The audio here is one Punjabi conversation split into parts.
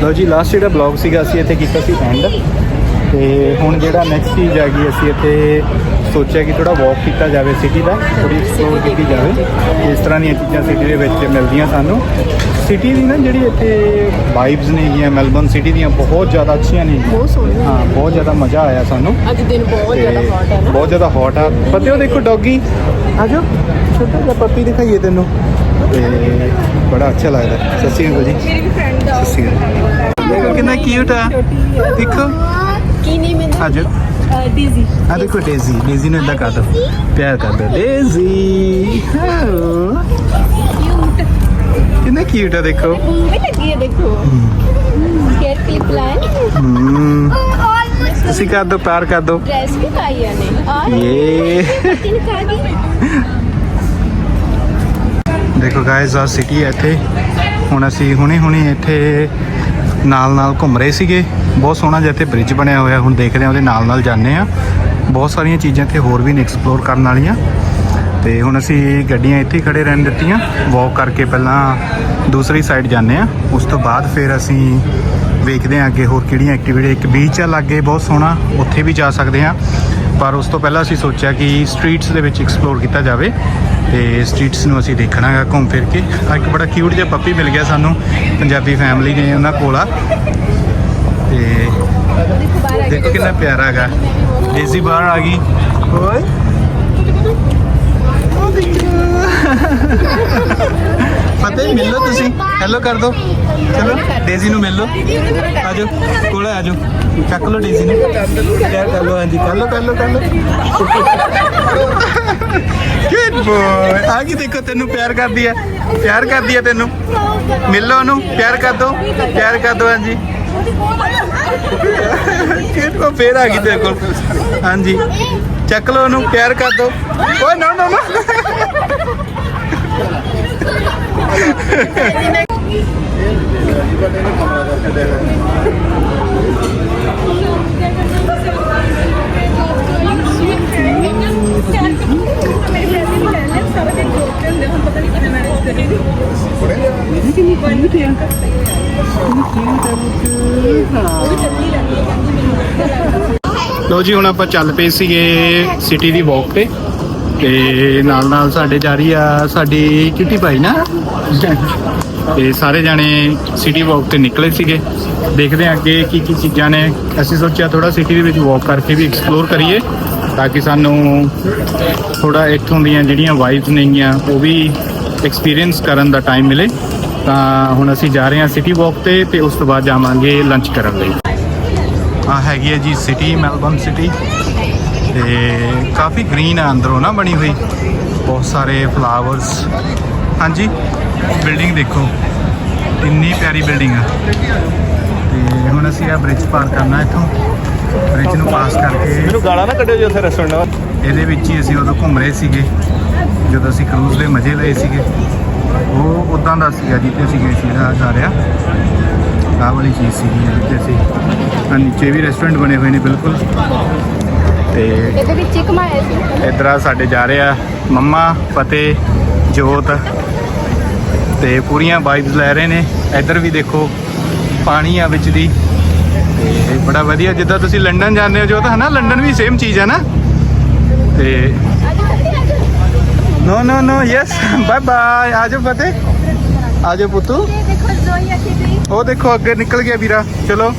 ਲਓ ਜੀ ਲਾਸਟ ਜਿਹੜਾ ਬਲੌਗ ਸੀਗਾ ਅਸੀਂ ਇੱਥੇ ਕੀਤਾ ਸੀ ਐਂਡ ਤੇ ਹੁਣ ਜਿਹੜਾ ਨੈਕਸਟ ਚੀਜ਼ ਹੈਗੀ ਅਸੀਂ ਇੱਥੇ ਸੋਚਿਆ ਕਿ ਥੋੜਾ ਵਾਕ ਕੀਤਾ ਜਾਵੇ ਸਿਟੀ ਦਾ ਥੋੜੀ ਐਕਸਪਲੋਰ ਕੀਤੀ ਜਾਵੇ। ਇਸ ਤਰ੍ਹਾਂ ਦੀਆਂ ਚੀਜ਼ਾਂ ਸਿਟੀ ਦੇ ਵਿੱਚ ਮਿਲਦੀਆਂ ਸਾਨੂੰ। ਸਿਟੀ ਦੀ ਨਾ ਜਿਹੜੀ ਇੱਥੇ ਵਾਈਬਸ ਨੇ ਹੈਗੀਆਂ ਮੈਲਬਨ ਸਿਟੀ ਦੀਆਂ ਬਹੁਤ ਜ਼ਿਆਦਾ ਅੱਛੀਆਂ ਨੇ ਬਹੁਤ ਸੋਹਣੀ ਹਾਂ ਬਹੁਤ ਜ਼ਿਆਦਾ ਮਜ਼ਾ ਆਇਆ ਸਾਨੂੰ। ਅੱਜ ਦਿਨ ਬਹੁਤ ਜ਼ਿਆਦਾ ਹੌਟ ਹੈ ਨਾ। ਬਹੁਤ ਜ਼ਿਆਦਾ ਹੌਟ ਆ। ਪਤਿਓ ਦੇਖੋ ਡੌਗੀ ਆਜੋ ਛੋਟਾ ਜਿਹਾ ਪੱਪੀ ਦਿਖਾਈਏ ਤੈਨੂੰ। ਤੇ ਬੜਾ ਅੱਛਾ ਲੱਗਦਾ। ਸ਼੍ਰੀ ਅਕਾਲ ਜੀ। ਮੇਰੀ ਵੀ ਫਰੈਂਡ ਦਾ ਕਿੰਨਾ ਕਿਊਟ ਆ। ਦੇਖੋ। ਕੀ ਨਹੀਂ ਮੈਨੂੰ? ਆਜੋ ਡੀਜ਼ੀ ਆ ਦੇਖੋ ਡੇਜ਼ੀ ਡੇਜ਼ੀ ਨੂੰ ਇਦਾਂ ਕਰ ਦੋ। ਪਿਆਰ ਕਰ ਦੋ। ਡੇਜ਼ੀ ਕਿੰਨਾ ਕਿਊਟ ਆ ਦੇਖੋ। ਵੀ ਲੱਗੀ ਹੈ ਦੇਖੋ। ਕੇਅਰ ਕਲਿਪ ਲਾਇਆ ਹਮ, ਤੁਸੀਂ ਕਰ ਦੋ ਪਿਆਰ ਕਰ ਦੋ। ਡਰੈਸ ਵੀ ਪਾਈ ਆ ਨੇ। ਔਰ ਇਹ ਤਿੰਨ ਕਾ ਦੀ ਦੇਖੋ ਗਾਇਜ਼ ਆ ਸਿਟੀ ਹੈ ਇੱਥੇ। ਹੁਣ ਅਸੀਂ ਹੁਣੇ ਹੁਣੇ ਇੱਥੇ ਨਾਲ ਨਾਲ ਘੁੰਮ ਰਹੇ ਸੀਗੇ। ਬਹੁਤ ਸੋਹਣਾ ਜਿਹਾ ਇੱਥੇ ਬ੍ਰਿਜ ਬਣਿਆ ਹੋਇਆ, ਹੁਣ ਦੇਖਦੇ ਹਾਂ ਉਹਦੇ ਨਾਲ ਨਾਲ ਜਾਂਦੇ ਆ ਬਹੁਤ ਸਾਰੀਆਂ ਚੀਜ਼ਾਂ ਇੱਥੇ ਹੋਰ ਵੀ ਨੇ ਐਕਸਪਲੋਰ ਕਰਨ ਵਾਲੀਆਂ। ਤੇ ਹੁਣ ਅਸੀਂ ਗੱਡੀਆਂ ਇੱਥੇ ਹੀ ਖੜੇ ਰਹਿਣ ਦਿੱਤੀਆਂ। ਵਾਕ ਕਰਕੇ ਪਹਿਲਾਂ ਦੂਸਰੀ ਸਾਈਡ ਜਾਂਦੇ ਆ ਉਸ ਤੋਂ ਬਾਅਦ ਫਿਰ ਅਸੀਂ ਵੇਖਦੇ ਹਾਂ ਅੱਗੇ ਹੋਰ ਕਿਹੜੀਆਂ ਐਕਟੀਵਿਟੀ ਇੱਕ ਬੀਚ ਆ ਲਾਗੇ, ਬਹੁਤ ਸੋਹਣਾ। ਉੱਥੇ ਵੀ ਜਾ ਸਕਦੇ ਆ ਪਰ ਉਸ ਤੋਂ ਪਹਿਲਾਂ ਅਸੀਂ ਸੋਚਿਆ ਕਿ ਸਟਰੀਟਸ ਦੇ ਵਿੱਚ ਐਕਸਪਲੋਰ ਕੀਤਾ ਜਾਵੇ ਤੇ ਸਟਰੀਟਸ ਨੂੰ ਅਸੀਂ ਦੇਖਣਾ ਹੈ ਘੁੰਮ ਫਿਰ ਕੇ। ਇੱਕ ਬੜਾ ਕਿਊਟ ਜਿਹਾ ਪੱਪੀ ਮਿਲ ਗਿਆ ਸਾਨੂੰ, ਪੰਜਾਬੀ ਫੈਮਿਲੀ ਨੇ ਉਹਨਾਂ ਕੋਲ ਆ। ਤੇ ਦੇਖੋ ਦੇਖੋ ਕਿੰਨਾ ਪਿਆਰਾ ਹੈਗਾ। ਡੇਜ਼ੀ ਬਾਹਰ ਆ ਗਈ। ਓਏ। ਉਹ ਮਿਲ ਲਓ ਤੁਸੀਂ। ਹੈਲੋ ਕਰ ਦੋ। ਚਲੋ ਡੇਜ਼ੀ ਨੂੰ ਮਿਲ ਲਓ। ਆਜੋ, ਕੋਲ ਆਜੋ। ਚੱਕ ਲਓ ਡੇਜ਼ੀ ਨੂੰ। ਪਿਆਰ ਕਰ ਲਓ, ਹਾਂਜੀ। ਕਰ ਲਓ ਕਰ ਲਓ ਕਰ ਲਓ। ਗੁੱਡ ਬੋਏ ਆ ਗਈ ਦੇਖੋ, ਤੈਨੂੰ ਪਿਆਰ ਕਰਦੀ ਹੈ ਪਿਆਰ ਕਰਦੀ ਹੈ ਤੈਨੂੰ। ਮਿਲ ਲਓ ਉਹਨੂੰ। ਪਿਆਰ ਕਰ ਦੋ। ਪਿਆਰ ਕਰ ਦੋ, ਹਾਂਜੀ। ਕਿਹੜਾ ਫੇਰ ਆ ਗਈ ਤੇਰੇ ਕੋਲ। ਹਾਂਜੀ। ਚੱਕ ਲਓ ਉਹਨੂੰ। ਪਿਆਰ ਕਰ ਦੋ। ਓਏ, ਨਾ ਨਾ ਨਾ। ਲੋ ਜੀ ਹੁਣ ਆਪਾਂ ਚੱਲ ਪਏ ਸੀਗੇ ਸਿਟੀ ਦੀ ਵਾਕ ਤੇ। ਤੇ ਨਾਲ ਨਾਲ ਸਾਡੇ ਜਾ ਰਹੀ ਆ ਸਾਡੀ ਕਿੱਟੀ ਭਾਈ ਨਾ। ਤੇ ਸਾਰੇ ਜਾਣੇ ਸਿਟੀ ਵਾਕ ਤੇ ਨਿਕਲੇ ਸੀਗੇ। ਦੇਖਦੇ ਹਾਂ ਅੱਗੇ ਕੀ ਕੀ ਚੀਜ਼ਾਂ ਨੇ। ਅਸੀਂ ਸੋਚਿਆ ਥੋੜਾ ਸਿਟੀ ਦੇ ਵਿੱਚ ਵਾਕ ਕਰਕੇ ਵੀ ਐਕਸਪਲੋਰ ਕਰੀਏ, ਤਾਂ ਕਿ ਸਾਨੂੰ ਥੋੜਾ ਇੱਥੋਂ ਦੀਆਂ ਜਿਹੜੀਆਂ ਵਾਈਬਸ ਨੇਗੀਆਂ ਉਹ ਵੀ ਐਕਸਪੀਰੀਅੰਸ ਕਰਨ ਦਾ ਟਾਈਮ ਮਿਲੇ। ਤਾਂ ਹੁਣ ਅਸੀਂ ਜਾ ਰਹੇ ਹਾਂ ਸਿਟੀ ਵਾਕ ਤੇ ਤੇ ਉਸ ਤੋਂ ਬਾਅਦ ਜਾਵਾਂਗੇ ਲੰਚ ਕਰਨ ਲਈ। ਆ ਹੈਗੀ ਹੈ ਜੀ ਸਿਟੀ ਮੈਲਬਨ ਸਿਟੀ ਤੇ ਕਾਫੀ ਗ੍ਰੀਨ ਆ ਅੰਦਰੋਂ ਨਾ ਬਣੀ ਹੋਈ। ਬਹੁਤ ਸਾਰੇ ਫਲਾਵਰਸ ਹਾਂਜੀ ਬਿਲਡਿੰਗ ਦੇਖੋ। ਇੰਨੀ ਪਿਆਰੀ ਬਿਲਡਿੰਗ ਆ। ਤੇ ਹੁਣ ਅਸੀਂ ਆ ਬ੍ਰਿਜ ਪਾਰ ਕਰਨਾ ਇੱਥੋਂ। ਬ੍ਰਿਜ ਨੂੰ ਪਾਸ ਕਰਕੇ ਮੈਨੂੰ ਗਾਲਾਂ ਨਾ ਕੱਢਿਓ ਜੀ ਉੱਥੇ ਰੈਸਟੋਰੈਂਟ ਨਾਲ ਇਹਦੇ ਵਿੱਚ ਹੀ ਅਸੀਂ ਉਦੋਂ ਘੁੰਮ ਰਹੇ ਸੀਗੇ। ਜਦੋਂ ਅਸੀਂ ਕਰੂਜ਼ ਦੇ ਮਜ਼ੇ ਲਏ ਸੀਗੇ। ਉਹ ਉਦਾਂ ਦਾ ਸੀਗਾ ਜਿੱਥੇ ਅਸੀਂ ਗਏ ਸੀ ਜਾ ਰਿਹਾ। ਆਹ ਵਾਲੀ ਚੀਜ਼ ਸੀਗੀ ਜਿੱਥੇ ਅਸੀਂ ਨੀਚੇ ਵੀ ਰੈਸਟੋਰੈਂਟ ਬਣੇ ਹੋਏ ਨੇ ਬਿਲਕੁਲ। ਤੇ ਇਹਦੇ ਵਿੱਚ ਹੀ ਘਮਾਇਆ ਸੀ। ਇਧਰ ਆ ਸਾਡੇ ਜਾ ਰਹੇ ਆ ਮੰਮਾ ਫਤਿਹ ਜੋਤ ਤੇ ਪੂਰੀਆਂ ਵਾਈਬਸ ਲੈ ਰਹੇ ਨੇ। ਇੱਧਰ ਵੀ ਦੇਖੋ ਪਾਣੀ ਆ ਵਿੱਚ ਦੀ। ਤੇ ਬੜਾ ਵਧੀਆ ਜਿੱਦਾਂ ਤੁਸੀਂ ਲੰਡਨ ਜਾਂਦੇ ਹੋ ਜੋਤ ਹਨਾ? ਲੰਡਨ ਵੀ ਸੇਮ ਚੀਜ਼ ਹੈ ਨਾ? ਤੇ no no no yes bye bye ਆਜੋ ਫਤਿਹ। ਆਜੋ ਪੁੱਤੂ। ਦੇਖੋ ਉਹ ਦੇਖੋ ਅੱਗੇ ਨਿਕਲ ਗਿਆ ਵੀਰਾ ਚਲੋ।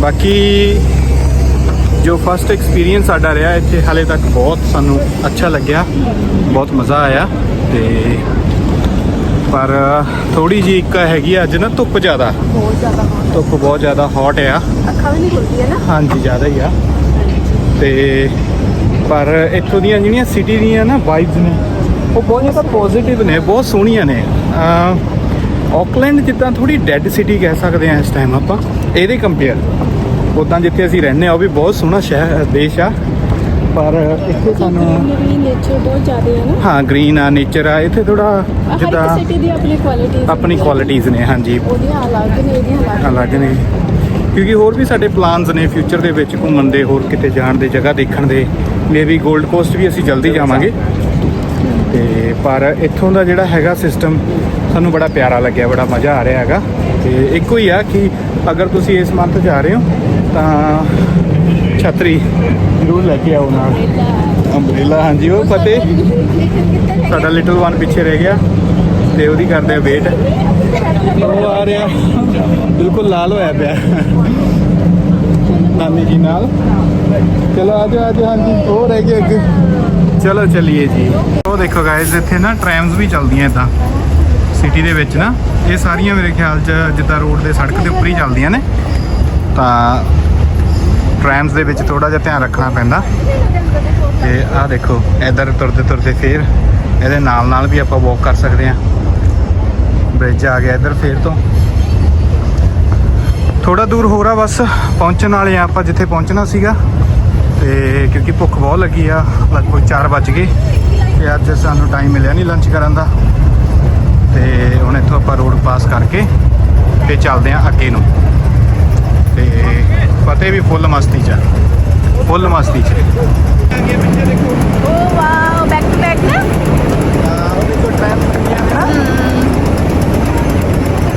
ਬਾਕੀ ਜੋ ਫਸਟ ਐਕਸਪੀਰੀਅੰਸ ਸਾਡਾ ਰਿਹਾ ਇੱਥੇ ਹਾਲੇ ਤੱਕ ਬਹੁਤ ਸਾਨੂੰ ਅੱਛਾ ਲੱਗਿਆ ਬਹੁਤ ਮਜ਼ਾ ਆਇਆ ਤੇ ਪਰ ਥੋੜੀ ਜੀ ਇੱਕ ਹੈਗੀ ਆ ਅੱਜ ਨਾ ਧੁੱਪ ਜ਼ਿਆਦਾ। ਬਹੁਤ ਜ਼ਿਆਦਾ hot। ਧੁੱਪ ਬਹੁਤ ਜ਼ਿਆਦਾ ਹੌਟ ਆ। ਅੱਖਾਂ ਵੀ ਨਹੀਂ ਖੁੱਲਦੀਆਂ ਨਾ। ਹਾਂਜੀ ਜ਼ਿਆਦਾ ਹੀ ਆ। ਤੇ ਪਰ ਇੱਥੋਂ ਦੀਆਂ ਜਿਹੜੀਆਂ ਸਿਟੀ ਦੀਆਂ ਨਾ ਵਾਈਬਸ ਨੇ ਉਹ ਬਹੁਤ ਜ਼ਿਆਦਾ ਪੋਜ਼ਿਟਿਵ ਨੇ ਬਹੁਤ ਸੋਹਣੀਆਂ ਨੇ। ਆਕਲੈਂਡ ਜਿੱਦਾਂ ਥੋੜੀ ਡੈੱਡ ਸਿਟੀ ਕਹਿ ਸਕਦੇ ਆ ਇਸ ਟਾਈਮ ਆਪਾਂ। ਇਹਦੇ ਕੰਪੇਅਰ ਉਦਾਂ ਜਿੱਥੇ ਅਸੀਂ ਰਹਿੰਦੇ ਆ ਉਹ ਵੀ ਬਹੁਤ ਸੋਹਣਾ ਸ਼ਹਿਰ ਦੇਸ਼ ਆ। ਪਰ ਇੱਥੇ ਸਾਨੂੰ ਗ੍ਰੀਨਰੀ ਨੇਚਰ ਬਹੁਤ ਜ਼ਿਆਦਾ ਹੈ ਨਾ। ਹਾਂ ਗ੍ਰੀਨ ਆ ਨੇਚਰ ਆ। ਇੱਥੇ ਥੋੜਾ ਜਿੱਦਾਂ ਸਿਟੀ ਦੀ ਆਪਣੀ ਕੁਆਲਿਟੀਜ਼ ਆਪਣੀ ਕੁਆਲਿਟੀਆਂ ਨੇ ਹਾਂਜੀ। ਉਹਦੀਆਂ ਅਲੱਗ ਨੇ ਇਹਦੀਆਂ ਅਲੱਗ ਨੇ। ਕਿਉਂਕਿ ਹੋਰ ਵੀ ਸਾਡੇ ਪਲਾਨਸ ਨੇ ਫਿਊਚਰ ਦੇ ਵਿੱਚ ਘੁੰਮਣ ਦੇ ਹੋਰ ਕਿਤੇ ਜਾਣ ਦੇ ਜਗ੍ਹਾ ਦੇਖਣ ਦੇ। ਮੇਬੀ 골ਡ ਕੋਸਟ ਵੀ ਅਸੀਂ ਜਲਦੀ ਜਾਵਾਂਗੇ। ਤੇ ਪਰ ਇੱਥੋਂ ਦਾ ਜਿਹੜਾ ਹੈਗਾ ਸਿਸਟਮ ਸਾਨੂੰ ਬੜਾ ਪਿਆਰਾ ਲੱਗਿਆ ਬੜਾ ਮਜ਼ਾ ਆ ਰਿਹਾ ਹੈਗਾ। ਤੇ ਇੱਕੋ ਹੀ ਆ ਕਿ ਅਗਰ ਤੁਸੀਂ ਇਸ ਮੰਥ ਜਾ ਰਹੇ ਹੋ, ਤਾਂ ਛਤਰੀ ਜ਼ਰੂਰ ਲੈ ਕੇ ਆਓ ਨਾਲ। ਅੰਬ੍ਰੇਲਾ, ਹਾਂਜੀ, ਉਹ ਫਤਿਹ ਸਾਡਾ ਲਿਟਲ ਵਨ ਪਿੱਛੇ ਰਹਿ ਗਿਆ ਤੇ ਉਹਦੀ ਕਰਦੇ ਆ ਵੇਟ। ਉਹ ਆ ਰਿਹਾ, ਬਿਲਕੁਲ ਲਾਲ ਹੋਇਆ ਪਿਆ। ਨਾਨੀ ਜੀ ਨਾਲ। ਚਲੋ, ਆ ਜਾਓ, ਆ ਆਜੋ ਹਾਂਜੀ, ਉਹ ਰਹਿ ਗਏ ਅੱਗੇ। ਚਲੋ, ਚੱਲੀਏ ਜੀ। ਉਹ ਦੇਖੋ ਗਾਇਜ਼ ਇੱਥੇ ਨਾ ਟ੍ਰੈਮਸ ਵੀ ਚੱਲਦੀਆਂ ਇਦਾਂ। ਸਿਟੀ ਦੇ ਵਿੱਚ ਨਾ, ਇਹ ਸਾਰੀਆਂ ਮੇਰੇ ਖਿਆਲ 'ਚ ਜਿੱਦਾਂ ਰੋਡ ਦੇ ਸੜਕ ਦੇ ਉੱਪਰ ਹੀ ਚੱਲਦੀਆਂ ਨੇ। ਤਾਂ ਟ੍ਰੈਮਸ ਦੇ ਵਿੱਚ ਥੋੜਾ ਜਿਹਾ ਧਿਆਨ ਰੱਖਣਾ ਪੈਂਦਾ। ਤੇ ਆਹ ਦੇਖੋ, ਇਧਰ ਤੁਰਦੇ ਤੁਰਦੇ ਫੇਰ ਇਹਦੇ ਨਾਲ ਨਾਲ ਵੀ ਆਪਾਂ ਵਾਕ ਕਰ ਸਕਦੇ ਹਾਂ। ਬ੍ਰਿਜ ਆ ਗਿਆ ਇਧਰ ਫੇਰ ਤੋਂ। ਥੋੜਾ ਦੂਰ ਹੋ ਰਾ ਬਸ, ਪਹੁੰਚਣ ਵਾਲੇ ਆ ਆਪਾਂ ਜਿੱਥੇ ਪਹੁੰਚਣਾ ਸੀਗਾ। ਤੇ ਕਿਉਂਕਿ ਭੁੱਖ ਬਹੁਤ ਲੱਗੀ ਆ, ਲਗਭਗ 4 ਵੱਜ ਗਏ। ਤੇ ਅੱਜ ਸਾਨੂੰ ਟਾਈਮ ਮਿਲਿਆ ਨਹੀਂ ਲੰਚ ਕਰਨ ਦਾ। ਤੇ ਹੁਣ ਇੱਥੋਂ ਆਪਾਂ ਰੋਡ ਪਾਸ ਕਰਕੇ ਤੇ ਚੱਲਦੇ ਆ ਅੱਗੇ ਨੂੰ। ਤੇ ਫਤਿਹ ਵੀ ਫੁੱਲ ਮਸਤੀ ਚ। ਫੁੱਲ ਮਸਤੀ ਚ। ਅੱਗੇ ਪਿੱਛੇ ਦੇਖੋ ਓ ਵਾਓ ਬੈਕ ਟੂ ਬੈਕ ਨਾ? ਉਹਦੇ ਕੋਲ ਟ੍ਰੈਫਿਕ ਨਹੀਂ ਆ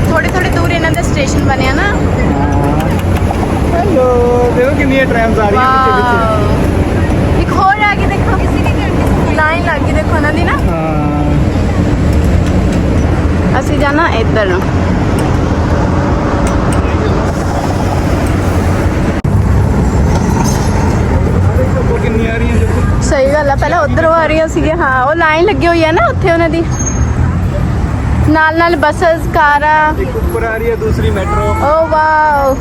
ਥੋੜੇ ਥੋੜੇ ਦੂਰ ਇਹਨਾਂ ਦਾ ਸਟੇਸ਼ਨ ਬਣਿਆ ਨਾ। ਹੈਲੋ ਦੇਖੋ ਕਿੰਨੀਆਂ ਟ੍ਰੈਮਸ ਆ ਰਹੀਆਂ ਪਿੱਛੇ ਪਿੱਛੇ ਇੱਕ ਹੋਰ ਆ ਕੇ ਦੇਖੋ ਲਾਈਨ ਲੱਗ ਗਈ ਦੇਖੋ ਉਹਨਾਂ ਦੀ ਨਾ ਹਾਂ ਜਾਣਾ ਇੱਧਰ ਨੂੰ। ਸਹੀ ਗੱਲ ਆ ਪਹਿਲਾਂ ਉਧਰੋਂ ਆ ਰਹੀਆਂ ਸੀਗੀਆਂ। ਹਾਂ ਉਹ ਲਾਈਨ ਲੱਗੀ ਹੋਈ ਆ ਨਾ ਉੱਥੇ ਉਹਨਾਂ ਦੀ। ਨਾਲ ਨਾਲ ਬੱਸਸ ਕਾਰਾਂ। ਇੱਕ ਉੱਪਰ ਆ ਰਹੀ ਹੈ ਦੂਸਰੀ ਮੈਟਰੋ ਓ ਵਾਓ।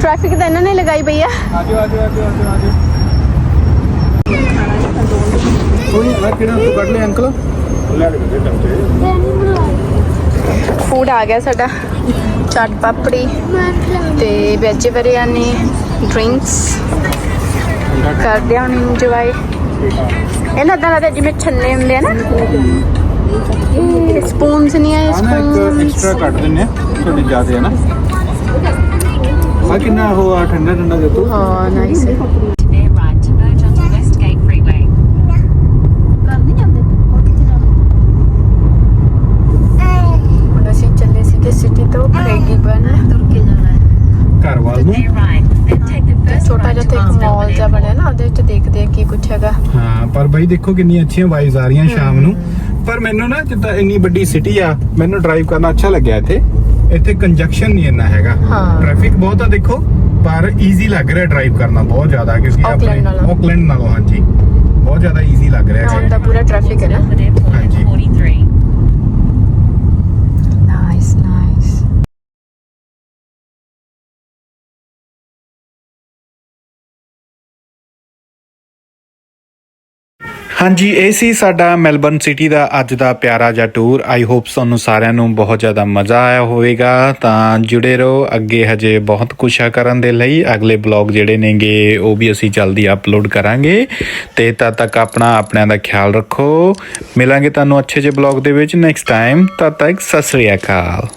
ਟ੍ਰੈਫਿਕ ਤਾਂ ਇਹਨਾਂ ਨੇ ਲਗਾਈ ਪਈ ਆ। ਆਜੋ ਆਜੋ ਆਜੋ ਆਜੋ ਆਜੋ ਕੋਈ ਆ ਕਿਹੜਾ ਕੱਢ ਲਿਆ ਅੰਕਲ? ਲੈ ਲੈ ਦੇ ਟੰਟੇ ਫੂਡ ਆ ਗਿਆ ਸਾਡਾ ਚਾਟ ਪਾਪੜੀ ਤੇ ਵੈਜ ਬਿਰਿਆਨੀ ਡਰਿੰਕਸ ਕਰਦੇ ਹਾਂ ਇੰਜੋਏ ਇਹਨਾਂ ਦਾ ਲੱਗਦਾ ਜਿਵੇਂ ਛੱਲੇ ਹੁੰਦੇ ਆ ਨਾ। ਸਪੂਨਸ ਨਹੀਂ ਆਏ ਆ ਸਪੂਨ ਐਕਸਟਰਾ ਕੱਢ ਦਿੰਨੇ ਆ ਤੁਹਾਡੀ ਜ਼ਿਆਦਾ ਹੈ ਨਾ। ਆ ਕਿੰਨਾ ਉਹ ਆ ਠੰਡਾ ਠੰਡਾ ਦੇ ਤੂੰ। ਹਾਂ nice Near right to merge onto Westgate Freeway. ਹੁਣ ਅਸੀਂ ਚੱਲੇ ਸੀਗੇ ਸਿਟੀ ਤੋਂ ਖਰੇਗੀ ਬਨ ਤੁਰ ਕੇ ਜਾਣਾ ਘਰ ਵੱਲ ਨੂੰ Near right, then take the first ਛੋਟਾ right ਜਿਹਾ to ਤੇ ਇੱਕ Marsden ਮਾਲ ਜਿਹਾ ਬਣਿਆ ਨਾ ਉਹਦੇ ਵਿੱਚ ਦੇਖਦੇ ਆ ਕੀ ਕੁਛ ਹੈਗਾ ਹਾਂ ਪਰ ਬਾਈ ਦੇਖੋ ਕਿੰਨੀਆਂ ਅੱਛੀਆਂ ਵਾਈਜ਼ ਆ ਰਹੀਆਂ ਸ਼ਾਮ ਨੂੰ। ਪਰ ਮੈਨੂੰ ਨਾ ਜਿੱਦਾਂ ਇੰਨੀ ਵੱਡੀ ਸਿਟੀ ਆ ਮੈਨੂੰ ਡਰਾਈਵ ਕਰਨਾ ਅੱਛਾ ਲੱਗਿਆ ਇੱਥੇ। ਇੱਥੇ ਕੰਜਕਸ਼ਨ ਨਹੀਂ ਇੰਨਾ ਹੈਗਾ। ਟ੍ਰੈਫਿਕ ਬਹੁਤ ਆ ਦੇਖੋ ਪਰ ਈਜ਼ੀ ਲੱਗ ਰਿਹਾ ਡਰਾਈਵ ਕਰਨਾ ਬਹੁਤ ਜ਼ਿਆਦਾ ਕਿਉਂਕਿ ਨਾਲੋਂ। ਆਕਲੈਂਡ ਨਾਲੋਂ ਹਾਂਜੀ। ਬਹੁਤ ਜ਼ਿਆਦਾ ਈਜ਼ੀ ਲੱਗ ਰਿਹਾ ਹੈ ਤਾਂ ਪੂਰਾ ਟ੍ਰੈਫਿਕ ਹੈ ਨਾ। ਹਾਂਜੀ। ਹਾਂਜੀ, ਇਹ ਸੀ ਸਾਡਾ ਮੈਲਬਰਨ ਸਿਟੀ ਦਾ ਅੱਜ ਦਾ ਪਿਆਰਾ ਜਿਹਾ ਟੂਰ ਆਈ ਹੋਪ ਤੁਹਾਨੂੰ ਸਾਰਿਆਂ ਨੂੰ ਬਹੁਤ ਜ਼ਿਆਦਾ ਮਜ਼ਾ ਆਇਆ ਹੋਵੇਗਾ। ਤਾਂ ਜੁੜੇ ਰਹੋ, ਅੱਗੇ ਹਜੇ ਬਹੁਤ ਕੁਛ ਆ ਕਰਨ ਦੇ ਲਈ। ਅਗਲੇ ਬਲੌਗ ਜਿਹੜੇ ਨੇਗੇ, ਉਹ ਵੀ ਅਸੀਂ ਜਲਦੀ ਅਪਲੋਡ ਕਰਾਂਗੇ। ਤੇ ਤਦ ਤੱਕ ਆਪਣਾ, ਆਪਣਿਆਂ ਦਾ ਖਿਆਲ ਰੱਖੋ। ਮਿਲਾਂਗੇ ਤੁਹਾਨੂੰ ਅੱਛੇ ਜਿਹੇ ਬਲੌਗ ਦੇ ਵਿੱਚ ਨੈਕਸਟ ਟਾਈਮ ਤਦ ਤੱਕ ਸਤਿ ਸ੍ਰੀ ਅਕਾਲ।